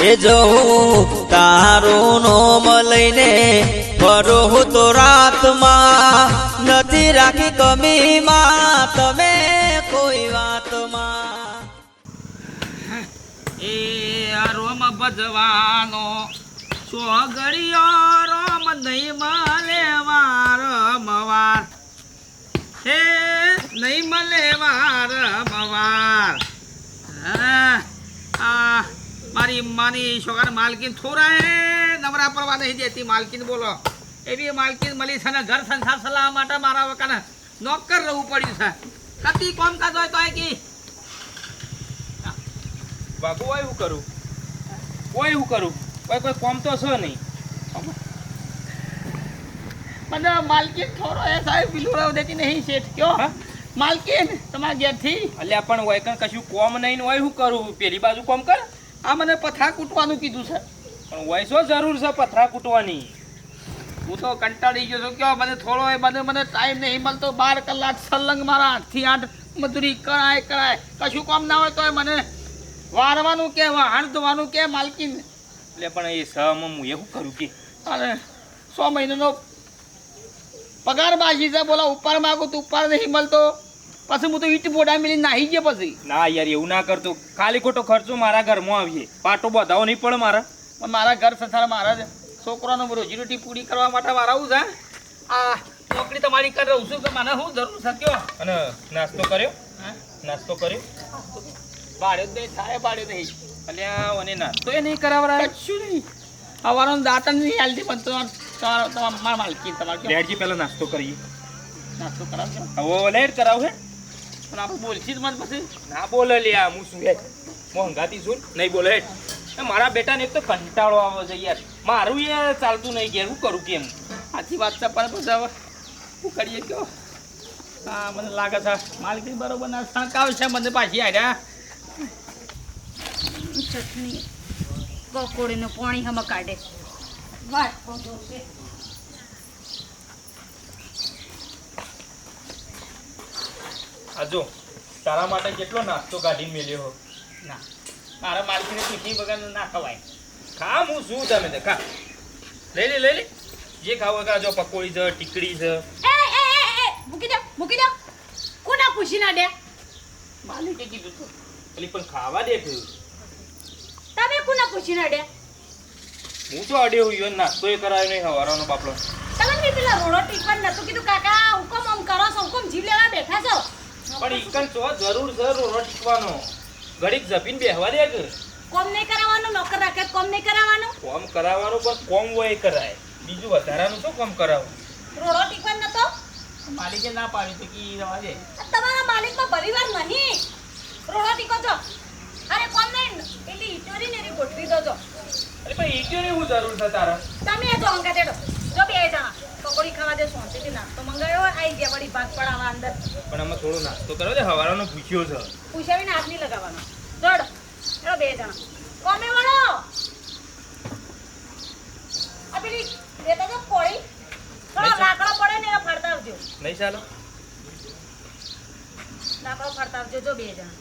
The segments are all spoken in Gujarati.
એ હું તારું નોમ લઈને ફરો હું તો રાતમાં નથી રાખી કમીમાં તમે કોઈ વાતમાં. એ રોમ ભજવાનો સોગડીયો રોમ નહીં મળે વાર મવાર હે નહીં મળે વાર મવાર હા, આ મારી માની છોકરા માલકીન થોડા હે. નવરા પરવા નહીં દેતી. માલકીન બોલો. એવી માલકીન મળી છે ને ઘર સંસાર સલાહ માટે મારા વકાને નોકર રહેવું પડ્યું છે. કતી કોમ કાજ હોય તો કી. બાબુ હોય હું કરું? કોઈ હું કરું? કોઈ કોઈ કોમ તો છે નહીં. મને માલકીન થોડો એ સાહેબ બિલુરાવ દેતી નહીં શેઠ. કયો? માલકીન તમારા ઘેરથી? અલ્યા પણ હોય કશું કોમ નહીં હોય હું કરું? પેલી બાજુ કોમ કર. આ મને પથરા કૂટવાનું કીધું છે. પણ વયસો જરૂર છે પથરા કૂટવાની. હું તો કંટાળી ગયો છું. કયો મને થોડો એ મને મને ટાઈમ નહીં મળતો. બાર કલાક સલંગ મારા આઠથી આઠ મજૂરી કરાય કરાય કશું કામ ના હોય તો મને વારવાનું કે વહાણ ધોવાનું કે માલકીન. એટલે પણ એ સમ હું એવું કરું કે? અને સો મહિનાનો પગાર બાજી છે. બોલા ઉપર માગું તો ઉપર નહીં મળતો. પછી હું તો ઈટ બોડા મિલી નાહી ગયા પછી. ના યાર એવું ના કરતો. ખાલી ખોટો ખર્ચો મારા ઘરમાં આવીએ. પાટો બધાવો નહીં પડે મારા. પણ મારા ઘર સંસાર મારા છોકરાનો રોજીરોટી પૂરી કરવા માટે મારે આવું છે આ નોકરી તમારી કરી રહું છું કે મને શું જરૂર શક્યો અને નાસ્તો કર્યો? હા? નાસ્તો કર્યો? ભાડે જ નહીં થાય ભાડે નહીં. એટલે અને નાસ્તો એ નહીં કરાવરા શું નહીં. હવાનો દાંતણ નહીં હાલતી પણ તમાર તમાર માલકી તમારે ડેડજી પહેલાં નાસ્તો કરીએ. નાસ્તો કરાવજો. હવે લેટ કરાવ હે. પણ આપણે બોલશી જ મત પછી ના બોલે લ્યા હું શું હેઠ હું હંગાતી છું નહીં બોલે હેઠ મારા બેટાને એક તો કંટાળો આવે છે યાર. મારું એ ચાલતું નહીં ઘેર હું કરું કેમ? આથી વાત છે પણ પછી હવે શું કરીએ કયો હા મને લાગે છે માલકી બરોબર ના શંકાવ છે મને પાછી આવ્યા ચટણી પકોડીનું પાણી હમ કાઢે. વાત પહોંચો છે આ જો તારા માટે કેટલો નાસ્તો કાઢીને મેલ્યો હો? ના મારા માલકીને પીઠી વગર ના ખવાય. ખા હું શું તમે તે ખા. લઈ લે લઈ લે. જે ખાવ ખા જો પકોડી છે ટીકડી છે. એ એ એ મૂકી દો મૂકી દો. કોના પૂછી ના દે? માલિકે કીધું તું. એટલે પણ ખાવા દે કે તમે કોના પૂછી ના દે? હું તો અડે હોય નાસ્તો એ કરાયો નહીં હવારાનો બાપલો તમે પેલા રોડો ટીકવાન નતું કીધું કાકા હુકમ આમ કરો છો હુકમ જીવ લેવા બેઠા છો. પણ ઈકન તો જરૂર જરૂર રોરો ટીકવાનો ઘડીક જપીને બેહવા દે કે કોમ નહીં કરાવવાનું? નોકર રાખે કોમ નહીં કરાવવાનું? કોમ કરાવવાનું પણ કોમ હોય કરાય. બીજું વધારાનું શું કોમ કરાવું? રોડો ટીકવાન નતો માલિકે ના પાડી તો કી રવા દે. તમારા માલિકમાં પરિવાર નહીં રોડો ટીકો છો અરે કોમ નહીં. પેલી ઈટોરી ને ગોઠવી દો છો અરે પણ ઈટોરી હું જરૂર છે તારા? તમે જો અંગા દેડો જો બે જણા. પકોડી ખાવા દે સોંતીથી નાસ્તો મંગાવ્યો આઈ ગયા વળી ભાત પડાવવા અંદર. પણ આમાં થોડો નાસ્તો કરો છે હવારનો પૂછ્યો છે. પૂછાવીને હાથ નહીં લગાવવાનો. ચડ ચલો બે જણા. કોમે વળો. આ પેલી લેતા જો કોળી. થોડો લાકડો પડે ને એ ફરતા આવજો. નહીં ચાલો. લાકડો ફરતા આવજો. જો બે જણા.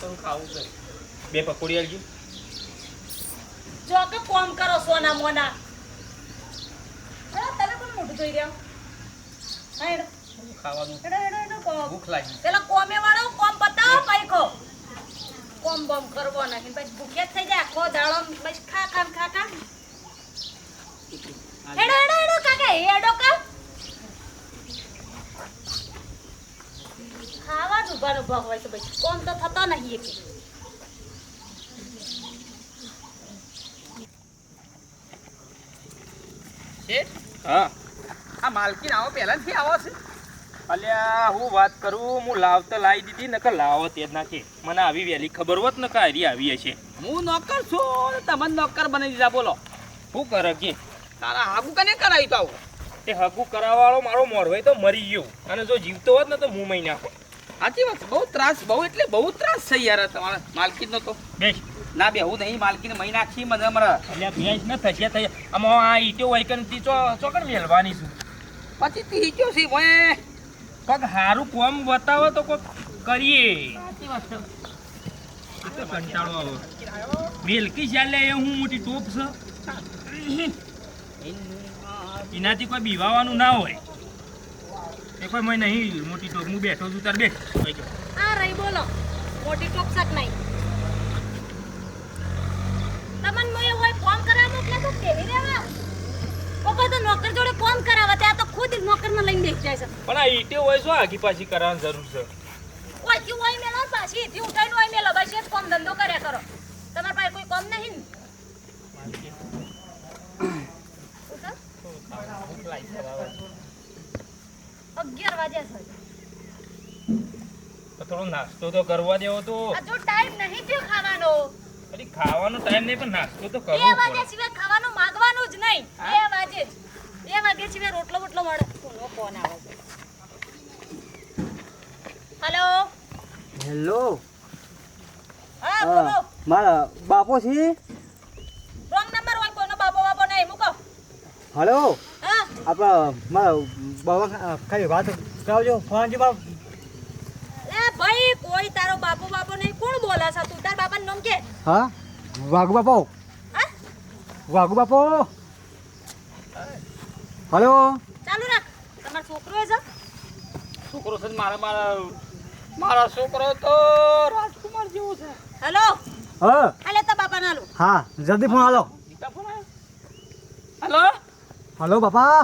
તો ખાવું છે. બે પકોડી આવજો જો કે કોમ કરો સોના મોના. મોઢું ધોઈ રહ્યા. હા હેડો. ખાવાનું? હેડો હેડો હેડો કોમ. ભૂખ લાગી. પેલા કોમે વાળો કોમ બતાવો પૈકો કોમ બમ કરવો નહીં પછી ભૂખ્યા થઈ જાય આખો દાડો પછી ખા ખા ખા ખા. હેડો હેડો હેડો કાકા હેડો કા. ખાવા જ ઉભાનો ભાગ હોય છે પછી કોમ તો થતો નહીં એક. હા. આ માલકીન આવો પહેલાથી આવો છે. અલ્યા હું વાત કરું હું લાવતો લાવી દીધી નકર લાવો તે જ નાખી. મને આવી વહેલી ખબર હોત નકર હારી આવી હશે હું નોકર છું તમને નોકર બની દીધા બોલો. શું કરે કે? તારા હાગુ કને કરાવી તો આવું? તે હાગુ કરાવવાળો મારો મોરવાઈ તો મરી ગયો. અને જો જીવતો હોત ને તો હું મહી નાખો. સાચી વાત બહુ ત્રાસ બહુ એટલે બહુ ત્રાસ છે યાર તમારા માલકીનો તો. બેસ. ના બેહું નહીં માલકીને મહી નાખી મને અમારા એટલે ભેંસ ન થશે થઈ. આમાં આ ઈટો હોય કે ચો ચોકડ મેલવાની છું. પછી તી ગયો છે ઓય કોક હારું કોમ બતાવો તો કોક કરીએ. તો કંટાળો આવે. બેલકી ચાલે એ હું મોટી ટોપ છે. એનાથી કોઈ બીવાવાનું ના હોય. એ કોઈ મેં નહીં મોટી ટોપ. હું બેઠો છું તાર બેઠ. આ રહી બોલો. મોટી ટોકસાક નહીં તમને મોય હોય ફોન કરાવવા મોકલે તો કેવી રહેવા કોકો તો નોકર જોડે ફોન કરાવવા ત્યાં તો ખુદ જાય છે. પણ આ ઈટે હોય શું આગી પાછી કરવાની જરૂર છે? ઓયથી હોય મેલો પાછી એથી ઉઠાઈને હોય મેલો એ જ કામ ધંધો કર્યા કરો. તમારા પાસે કોઈ કામ નહીં અગિયાર વાગ્યા છે. થોડો નાસ્તો તો કરવા દેવો તો. આ જો ટાઈમ નહીં થયો ખાવાનો. ખાવાનો ટાઈમ નહીં પણ નાસ્તો તો કરવો પડે. સિવાય ખાવાનું માંગવાનું જ નહીં. બે વાગે જ. બે વાગ્યા સિવાય રોટલો બોટલો મળે કોનો ફોન આવે છે હેલો હેલો હા બોલો. મારા બાપો છે? રોંગ નંબર હોય કોનો બાપો બાપો નહીં મૂકો. હેલો હા. આપણા મારા બાબા ખાલી વાત કરાવજો ફોનજી બાપ. ભાઈ કોઈ તારો બાપો બાપો નહીં. કોણ બોલા છે તું? તાર બાપાનું નામ કે? હા? વાઘુ બાપો. હા? વાઘુ બાપો? હલો? ચાલુ રાખ. તમારો છોકરો છે? છોકરો છે ને મારા મારા મારા છોકરો તો રાજકુમાર જેવો છે. હેલો? હા. હાલે તો બાપા ના હા જલ્દી ફોન હાલો. Hello hello. આવ્યો હલો? હલો બાપા.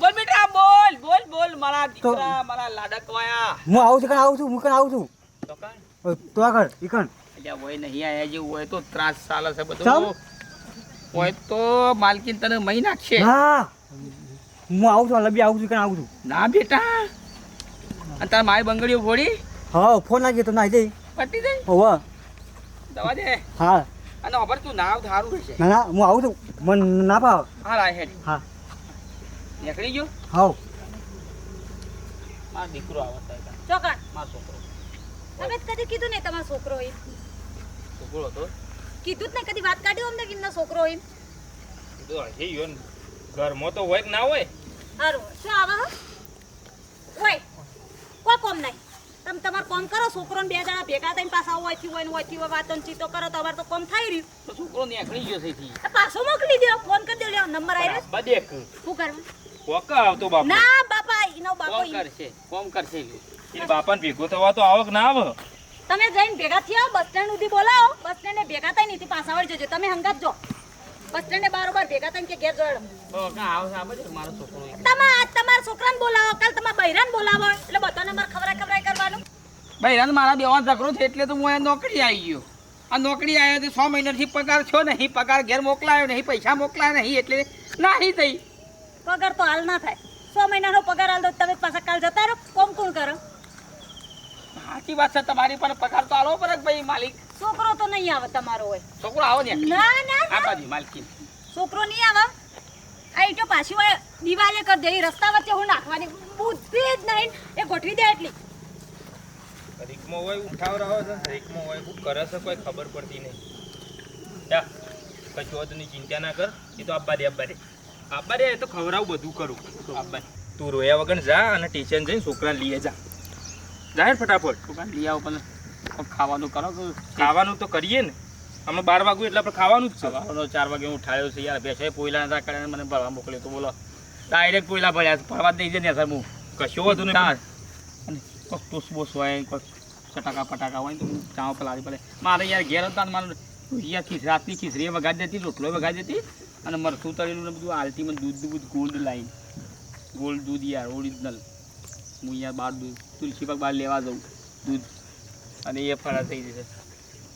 બોલ બેટા બોલ બોલ બોલ. મારા દીકરા મારા લાડકવાયા. હું આવું છું કણ આવું છું હું કણ આવું છું? તો કણ? તો આગળ ઈકણ અલ્યા હોય નહીં આયા જેવું હોય તો ત્રાસ ચાલે છે બધું. હોય તો માલકીન તને મહી નાખશે. હા. હું આવું છું લબી આવું છું કે આવું છું? ના બેટા. અને તારા મારી બંગડીઓ ફોડી હા ફોન લાગી તો નાઈ દે. પટી દે. ઓવા દવા દે. હા. અને ખબર તું ના ધારું સારું રહેશે ના ના હું આવું છું. મને ના ભાવ. હા રાય હેડ. હા. નીકળી ગયો? હા મારો દીકરો આવતા ચોકણ મારો છોકરો. તમે જ કદી કીધું ને તમારો છોકરો હોય. છોકરો હતો? કીધું જ ને કદી વાત કાઢ્યો અમને કે એમનો છોકરો હોય કીધું હે યોન ને ઘરમાં તો હોય કે ના હોય? સારું શું આવે હોય કોઈ કોમ નહીં. તમે તમારું કોમ કરો છોકરો બે જણા ભેગા થઈને પાછા હોયથી હોય ને હોયથી હોય વાતો ચીતો કરો તમારે તો કોમ થઈ રહ્યું. તો છોકરો નીકળી ગયો છે પાછો મોકલી દો ફોન કરી દો લ્યો નંબર આવી રહ્યો બધે શું કરવું કોકા આવતો બાપા. ના બાપા એનો બાપો કરશે કોમ કરશે એ બાપાને ભેગો થવા તો આવો ના આવે. તમે જઈને ભેગા થયા બસ સ્ટેન્ડ સુધી બોલાવો. બસ સ્ટેન્ડ ભેગા થાય નહીં પાછા વળી જજો. તમે હંગાત જો. બસ સ્ટેન્ડે બારોબાર ભેગા થઈને કે ઘેર જોડો તો કાં આવશે આ મારો છોકરો તમે આજ તમારા છોકરાને બોલાવો. કાલ તમારા બૈરાને બોલાવો. એટલે બધાને મારે ખવરાય ખવરાય કરવાનું. રાત મારા બેવા ઝઘડો છે એટલે તો હું અહીંયા નોકરી આવી ગયો. આ નોકરી આવ્યો તો છ મહિનાથી પગાર છો નહીં. પગાર ઘેર મોકલાયો નહીં. પૈસા મોકલાયા નહીં. એટલે નાહી થઈ. પગાર તો હાલ ના થાય. સો મહિનાનો પગાર હાલ દો તમે પાછા કાલ જતા રહો. કોમ કોણ કરો? સાચી વાત છે તમારી પણ પગાર તો આલો પર ભાઈ માલિક. છોકરો તો નહીં આવે તમારો હોય. છોકરો આવો ને. ના ના આ બાજુ માલકી. છોકરો નહીં આવે. આ ઈટો પાછી હોય દિવાલે કર દે રસ્તા વચ્ચે હું નાખવાની બુદ્ધિ જ નહીં. એ ગોઠવી દે એટલી. રીકમાં હોય ઉઠાવ રહ્યો છે. રીકમાં હોય શું કરે છે કોઈ ખબર પડતી નહીં. જા કશું વધુની ચિંતા ના કર. એ તો આબ્બા દે આબ્બા દે આબ્બા દે એ તો ખવડાવું બધું કરું. આબ્બા તું રોયા વગર જા અને ટીચર જઈને છોકરા લઈએ જા. જાહેર ફટાફટ. લઈ આવો પણ ખાવાનું કરો ખાવાનું તો કરીએ ને. અમે બાર વાગ્યું એટલે આપણે ખાવાનું જ છે. સવારનો ચાર વાગે હું ઉઠાયો છે યાર. બેસે પોઈલા નતા કરે મને ભરવા મોકલ્યો તો બોલો. ડાયરેક્ટ પોઈલા ભર્યા ભરવા દઈ જઈને સર હું કશું વધુ નહીં. અને કોઈક ટોસ બોસ હોય કોઈક ચટાકા પટાકા હોય તો હું ચાવ પલાળી પડે મારે યાર ઘેર હતા ને મારે યાર ખીસ રાતની ખીસરી વગાડી દેતી રોટલો વગાડી દેતી. અને મરસું તળેલું ને બધું આલતી મને દૂધ દૂધ ગોલ્ડ લાઈન. ગોલ્ડ દૂધ યાર ઓરિજિનલ હું અહીંયા બહાર દૂધ તુલસી પાક બહાર લેવા જાઉં દૂધ. અને એ ફરા થઈ જશે.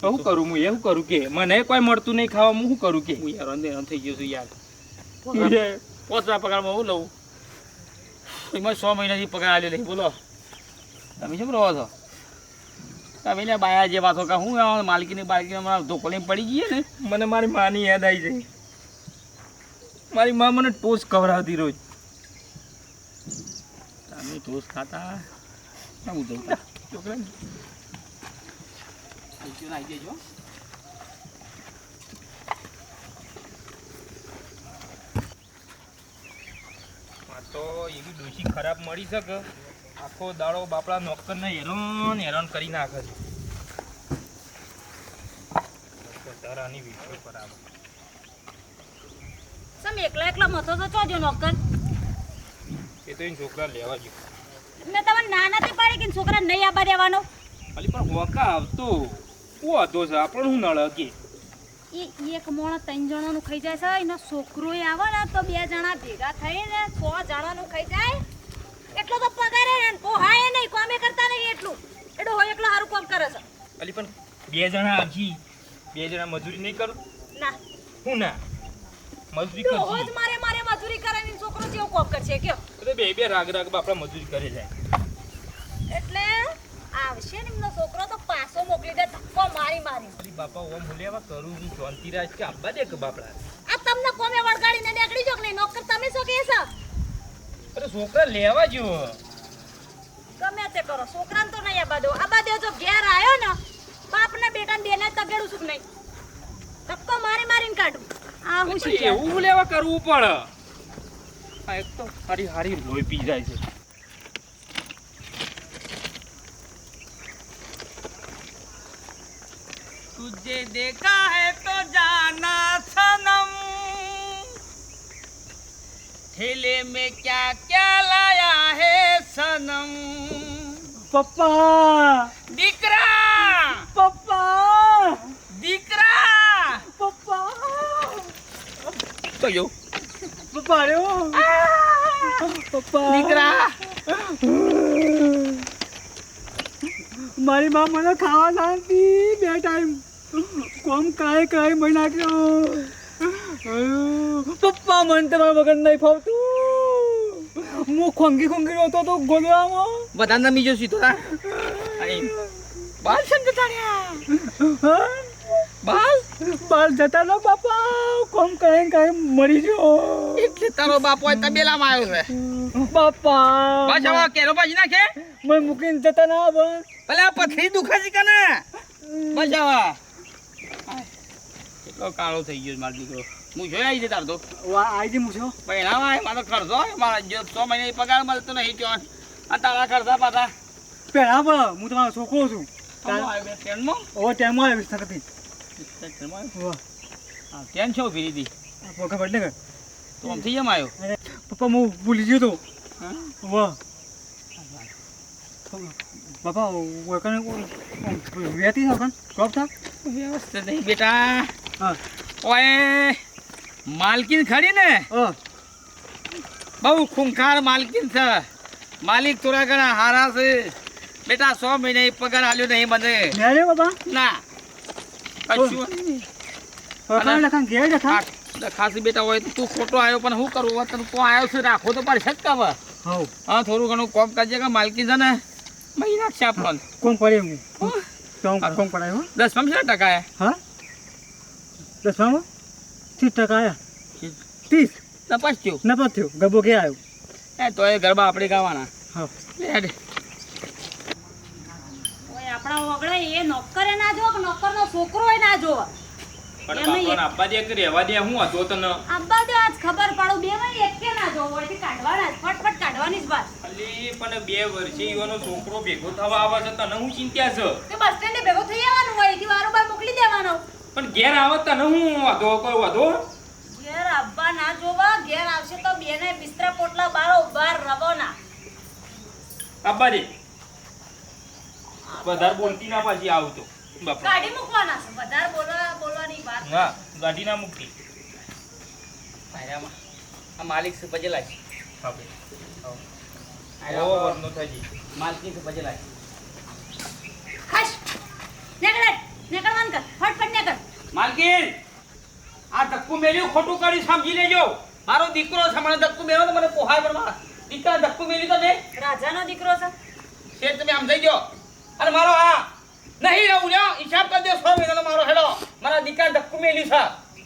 તો શું કરું? હું એવું કરું કે મને કોઈ મળતું નહીં ખાવા હું શું કરું કે? હું યાર અંદર થઈ ગયો છું યાર. પોચા પગારમાં હું લઉં? એમાં સો મહિનાથી પગાર આલ્યો નહીં બોલો. તમે શું રહો છો? તમે ને બાયા જેવા છો કે હું માલકીની બાલકીને હમણાં ધોકો લઈને પડી ગઈ ને? મને મારી માની યાદ આવી જાય. મારી મા મને ટોસ ખવડાવતી રોજ. તમે ટોસ ખાતા. ના હું જવું છોકરા આવી જજો તો એવી ડોશી ખરાબ મળી શકે આખો દાડો બાપડા નોકરને હેરાન હેરાન કરી નાખે છે. તારાની વીડિયો પર આવે. એકલા એકલા મથો તો ચોજો નોકર એ તો છોકરા લેવા ગયો. મેં તમને ના નથી પાડી કે છોકરા નહીં આબા દેવાનો? અલી પણ વકા આવતો. ઓ હતો છે આપણને હું નળ હકી એ એક મોણ ત્રણ જણાનું ખાઈ જાય છે એનો છોકરો આવે ને તો બે જણા ભેગા થઈને સો જણાનું ખાઈ જાય. એટલો તો પગારે ને પોહાય નહીં કોમે કરતા નહીં એટલું. એટલું હોય એકલો સારું કામ કરે છે. અલી પણ બે જણા આવજી બે જણા મજૂરી નહીં કરું? ના. હું ના? મજૂરી તો રોજ મારે મારે મજૂરી કરાવીને છોકરો જેવું કોમ કરશે કયો? એટલે બે બે રાગ રાગ બાપડા મજૂરી કરે છે. એટલે આવશે ને એમનો છોકરો તો પાછો મોકલી દે ધક્કો મારી મારી. બાપા ઓમ હુલેવા કરું છું. શાંતિરાજ કે આબા દે કે બાપડા? આ તમને કોમે વળગાડીને નીકળી જો કે નહીં? નોકર તમે શું કહે છો? અરે છોકરા લેવા જો ગમે તે કરો. છોકરાને તો નહીં આબા દો. આબા દે જો ઘેર આવ્યો ને બાપ ને બેટા ને બેને તગેડું છું નહીં? ધક્કો મારી મારીને કાઢું. આ હું શું એવું લેવા કરવું પડે આ એક તો હારી હારી લોહી પી જાય છે तुझे देखा है तो जाना सनम ठेले में क्या क्या लाया है सनम પપ્પા દીકરા પપ્પા દીકરા પપ્પા તો યો પપ્પા પપ્પા દીકરા. મારી મા મને ખાવા નાખી બે ટાઈમ. કોમ કાય કાય મને નાખ્યો પપ્પા મને તમારા વગર નહીં ફાવતું. હું ખોંગી ખોંગી રહ્યો તો ગોદડામાં. બધા નમી જો સીધો તા બાલ ને તાણ્યા બાલ? બાલ જતા નો બાપા. કોમ કાય કાય મરી જો. એટલે તારો બાપો તબેલામાં આવ્યો છે. બાપા. બસ હવે કેરો બાજી નાખે? મને મૂકીને જતા ના બસ ભલે પથરી દુખે છે કને બસ હવે. કેટલો કાળો થઈ ગયો માર દીકરો. હું જોઈ આવી તાર તો. વા આઈ જી મૂછો. ભાઈ ના ભાઈ મારો ખર્ચો મારા જો મહિના મહિને પગાર મળતો નહીં ક્યાં. આ તારા ખર્ચા પાછા. પેલા પર હું તમારો છોકરો છું. આવ્યો ટ્રેનમાં ઓ ટાઈમ આવ્યો શકતી ટ્રેનમાં વાહ. ટ્રેન છો ઊભી હતી પગ પડલે કે? તો આમથી જેમ આવ્યો પપ્પા હું ભૂલી ગયો તો. વાહ. બાપા વકન વેતી થાવ કન કોપ થા વ્યવસ્થિત નહીં બેટા. હા. ઓય માલકીન ખરી ને? બહુ ખૂંખાર માલકીન છે. માલિક થોડા ઘણા હારા છે. બેટા સો મહિને પગાર આલ્યો નહીં મને. ને બાપા. ના. કશું ખાસી બેટા હોય તું ખોટો આવ્યો પણ શું કરવું હોય તું આવ્યો છે રાખો તો પાડી જ હવે. હા થોડું ઘણું કોમ કરજે કે માલકી છે ને મહી નાખશે આપણને. કોમ પડે હું. કોમ કોમ પડાય હો. દસમાં કેટલા ટકા આયા? હા? દસમાં ત્રીસ ટકા આવ્યા ત્રીસ. નપાસ થયો? નપાસ થયો. ગબો કે આવ્યો એ તો એ ગરબા આપણે ગાવાના. હા. આપણા વગડે એ નોકરે ના જો કે નોકરનો છોકરો એ ના જો પણ આબા દે કે રહેવા દે હું હતો તને. આબા દે આજ ખબર પાડો બે માં એક કે ના જો હોય કાઢવાના ફટફટ કાઢવાની જ વાત. અલી પણ બે વર્ષે યુવાનો છોકરો ભેગો થવા આવે છે તને હું ચિંતા છે? તે બસ સ્ટેન્ડે ભેગો થઈ આવવાનું હોયથી વારો બાર મોકલી દેવાનો. પણ ઘેર આવે તને હું વાધો કોઈ વાધો? ઘેર આબા ના જોવા ઘેર આવશે તો બેને બિસ્તરા પોટલા બારો બાર રવાના. આબા દે. વધારે બોલતી ના પાછી આવતો. ગાડી મૂકવાના છે વધારે બોલવા બોલવાની વાત ના ગાડી ના મૂકતી. ભાઈરામાં. આ માલિક છે બજેલા છે. આપણે આયરા ઓ વરનો થાજી માલકી છે બજેલા છે. ખશ નીકળ નીકળવાન કર. ફટફટ નીકળ. માલકીન આ ધક્કું મેલ્યું ખોટું કરી સમજી લેજો. મારો દીકરો છે મને ધક્કું મેળ્યો તો મને પોહાય પણ મારા દીકરા ધક્કું મેલ્યું તમે રાજાનો દીકરો છે. શેઠ તમે આમ થઈ ગયો અને મારો આ નહીં રહું લ્યો. હિસાબ કરી દો સો મહિનાનો મારો હેડો. મારા દીકરા ધક્કું મેલ્યું છે.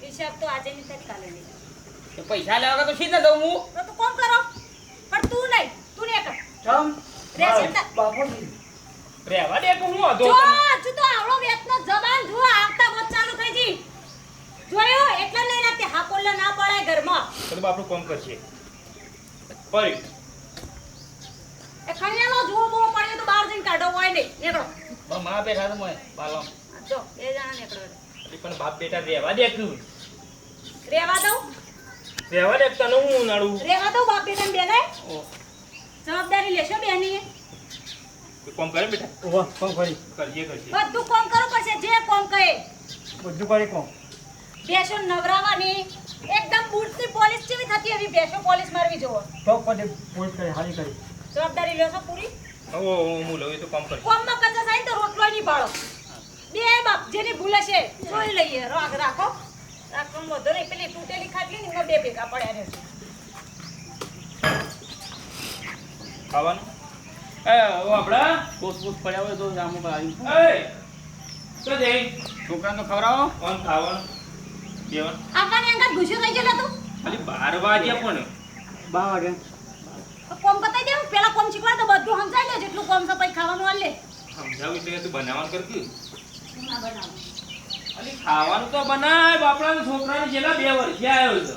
હિસાબ તો આજે ની તક કાલે નહીં પૈસા લેવા તો સીધા દઉં હું? તો તું કોમ કરો. પણ તું નહીં તું નહીં કર જમ રે. બાપો રેવા દે કે હું વાંધો જો તને તો આવડો વેતનો જબાન જો આવતા વચ ચાલુ થઈ જી જોયો એટલે લઈ રાખતે હા કોલ્લે ના પડાય ઘરમાં. તો બાપડું કોમ કરશે. પડી એ ખણિયાનો જુઓ બો પડે તો બહાર જઈને કાઢો હોય નહીં. નીકળો. બા માં બેઠા તો મોય બાલો. જો બે જણા નીકળો. એ પણ બાપ બેટા રહેવા દે તું રેવા દઉં? રહેવા દે તને હું ઉનાળું? રેવા દઉં બાપ બેટા બેને? જવાબદારી લેશો બેની કામ કરે બેટા? ઓવા કોમ કરી. કરજે કરજે બધું કોમ કરો પડશે જે કોમ કહે બધું કરી કોમ. બેસો નવરાવાની. એકદમ બૂટની પોલિશ જેવી થતી એવી બેસો પોલિશ મારવી જોવો તો પછી પોલીસ કરી હારી કરી. જવાબદારી લેશો પૂરી? ઓ હું લઉં એ તો કામ કરજે. કોમમાં કચા થાય તો રોટલો નહીં પાડો બે બાપ જેની ભૂલે છે જોઈ લઈએ. રાખ રાખો. રાખો વધુ નહીં પેલી તૂટેલી ખાટલી ને એમાં બે ભેગા પડ્યા રહેશે ખાવાનું? એ ઓ આપડા પોસ પોસ પડ્યા હોય તો જામું કરાવી એ તો જઈ. છોકરાને તો કોણ ખાવાનું? દેવાનું આકાને અંગત ગુસ્સો થઈ ગયેલો તું ખાલી બાર વાગ્યા પણ. બાર વાગ્યા. કોમ પેલા કોમ શીખવાડ તો બધું સમજાઈ લે જેટલું કોમ છે પછી ખાવાનું આલે લે સમજાવું એટલે તું બનાવવાનું કરતી ના બનાવું. અલી ખાવાનું તો બનાય બાપડા છોકરાને જેલા બે વર્ષે આવ્યો છે.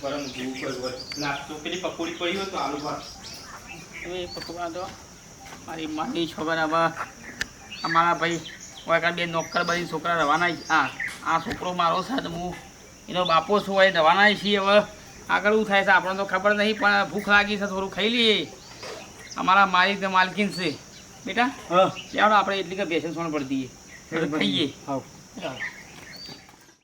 ગરમ જેવું કરવું નાસ્તો પેલી પકોડી પડી હોય તો આલુ ભાત. હવે પકવા તો મારી માની છોકરા હવે અમારા ભાઈ કોઈ બે નોકર બની છોકરા રવાના છે. આ આ છોકરો મારો સાથે હું એનો બાપો છું હોય દવાના છીએ હવે. આગળ શું થાય છે આપણને તો ખબર નહીં પણ ભૂખ લાગી છે થોડું ખાઈ લઈએ. અમારા માલિક માલકીન છે. બેટા હા. ચાલો આપણે એટલી કે બેસન સોણ પડી દઈએ. ખાઈએ. ચાલો.